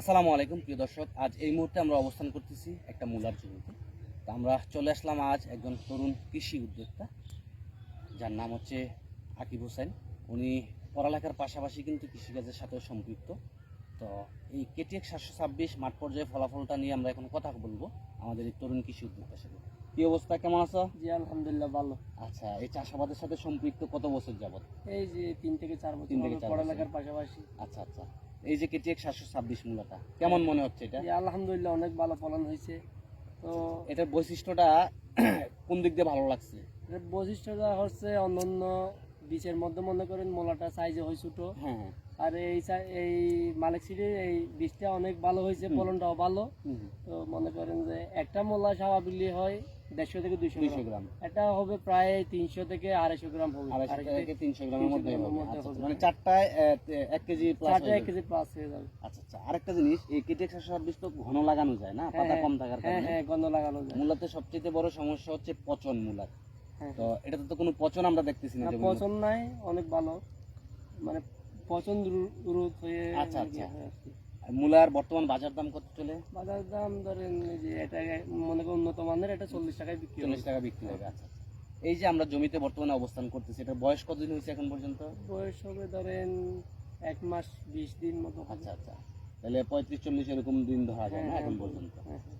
আসসালামু আলাইকুম প্রিয় দর্শক। আজ এই মুহূর্তে আমরা অবস্থান করতেছি একটা মূলার জমিতে। তো আমরা চলে আসলাম আজ একজন তরুণ কৃষি উদ্যোক্তা যার নাম হচ্ছে আকিব হোসেন। উনি পড়ালেখার পাশাপাশি কিন্তু কৃষিকাজের সাথেও সম্পৃক্ত। তো এই কেটিএক সাতশো ছাব্বিশ মাঠ পর্যায়ে ফলাফলটা নিয়ে আমরা এখন কথা বলব আমাদের এই তরুণ কৃষি উদ্যোক্তার সাথে। কি অবস্থা? কেমন আছো? জি আলহামদুলিল্লাহ ভালো। আচ্ছা এই চাষাবাদের সাথে সম্পৃক্ত কত বছর যাবত এই যে তিন থেকে চার বছর তিন থেকে পড়ালেখার পাশাপাশি। আচ্ছা আচ্ছা। এই যে কেটে সাতশো ছাব্বিশ মূলাটা কেমন মনে হচ্ছে এটা? আলহামদুলিল্লাহ অনেক ভালো ফলন হয়েছে। তো এটার বৈশিষ্ট্যটা কোন দিক দিয়ে ভালো লাগছে? এর বৈশিষ্ট্যটা হচ্ছে অন্যান্য বীজের মধ্যে মনে করেন মোলাটা সাইজে হয় ছোটো। হ্যাঁ হ্যাঁ। আর এই এই মালিক সিটির এই বীজটা অনেক ভালো হয়েছে ফলনটাও ভালো। তো মনে করেন যে একটা মোলা স্বাভাবিকলি হয় দেড়শো থেকে দুইশো দুইশো গ্রাম। এটা হবে প্রায় তিনশো থেকে আড়াইশো গ্রাম হবে। আড়াইশো থেকে তিনশো গ্রামের মধ্যে আচ্ছা। মানে চারটায় এক কেজি প্লাস চারটে এক কেজি প্লাস হয়ে যাবে। আচ্ছা আচ্ছা আরেকটা জিনিস এই কেটেক একশো ছাব্বিশ তো ঘন লাগানো যায় না? পাতা হ্যাঁ, কম থাকার কারণে। হ্যাঁ গন্ধ লাগানো যায়। মূলত সবচেয়ে বড় সমস্যা হচ্ছে পচন মূলার হ্যাঁ তো এটাতে তো কোনো পচন আমরা দেখতেছি না। পচন নাই অনেক ভালো। মানে পচন রোধ হয়ে আচ্ছা, আচ্ছা। হয় মূলার বর্তমান বাজার দাম কত চলে? বাজার দাম ধরেন যে এটা মনে করেন উন্নত মানের এটা চল্লিশ টাকায় বিক্রি চল্লিশ টাকা বিক্রি হবে আচ্ছা আচ্ছা। এই যে আমরা জমিতে বর্তমানে অবস্থান করতেছি এটা বয়স কতদিন হয়েছে এখন পর্যন্ত? বয়স হবে ধরেন এক মাস বিশ দিন মতো আচ্ছা আচ্ছা। তাহলে পঁয়ত্রিশ চল্লিশ এরকম দিন ধরা যায় না হ্যাঁ, এখন হ্যাঁ, পর্যন্ত। হ্যাঁ, হ্যাঁ।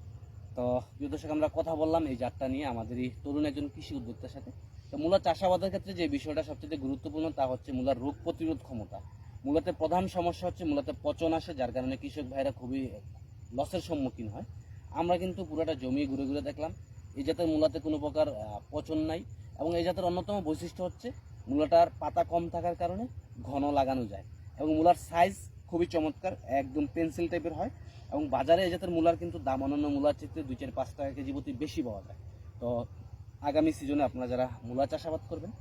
তো প্রিয় দর্শক আমরা কথা বললাম, এই জাতটা নিয়ে আমাদের এই তরুণ একজন কৃষি উদ্যোক্তার সাথে। তো মূলত চাষাবাদের ক্ষেত্রে যে বিষয়টা সবচেয়ে গুরুত্বপূর্ণ, তা হচ্ছে মূলার রোগ প্রতিরোধ ক্ষমতা। মূলত প্রধান সমস্যা হচ্ছে মূলত পচন আসে, যার কারণে কৃষক ভাইরা খুবই লসের সম্মুখীন হয়। আমরা কিন্তু পুরোটা জমি ঘুরে ঘুরে দেখলাম, এই জাতের মূলাতে কোনো প্রকার পচন নাই এবং এই জাতের অন্যতম বৈশিষ্ট্য হচ্ছে মূলাটার পাতা কম থাকার কারণে ঘন লাগানো যায় এবং মূলার সাইজ খুবই চমৎকার, একদম পেন্সিল টাইপের হয় এবং বাজারে এই জাতের মূলার কিন্তু দাম অন্যান্য মূলার চেয়ে দুই চার পাঁচ টাকা কেজি প্রতি বেশি পাওয়া যায়। তো আগামী সিজনে আপনারা যারা মূলা চাষাবাদ করবেন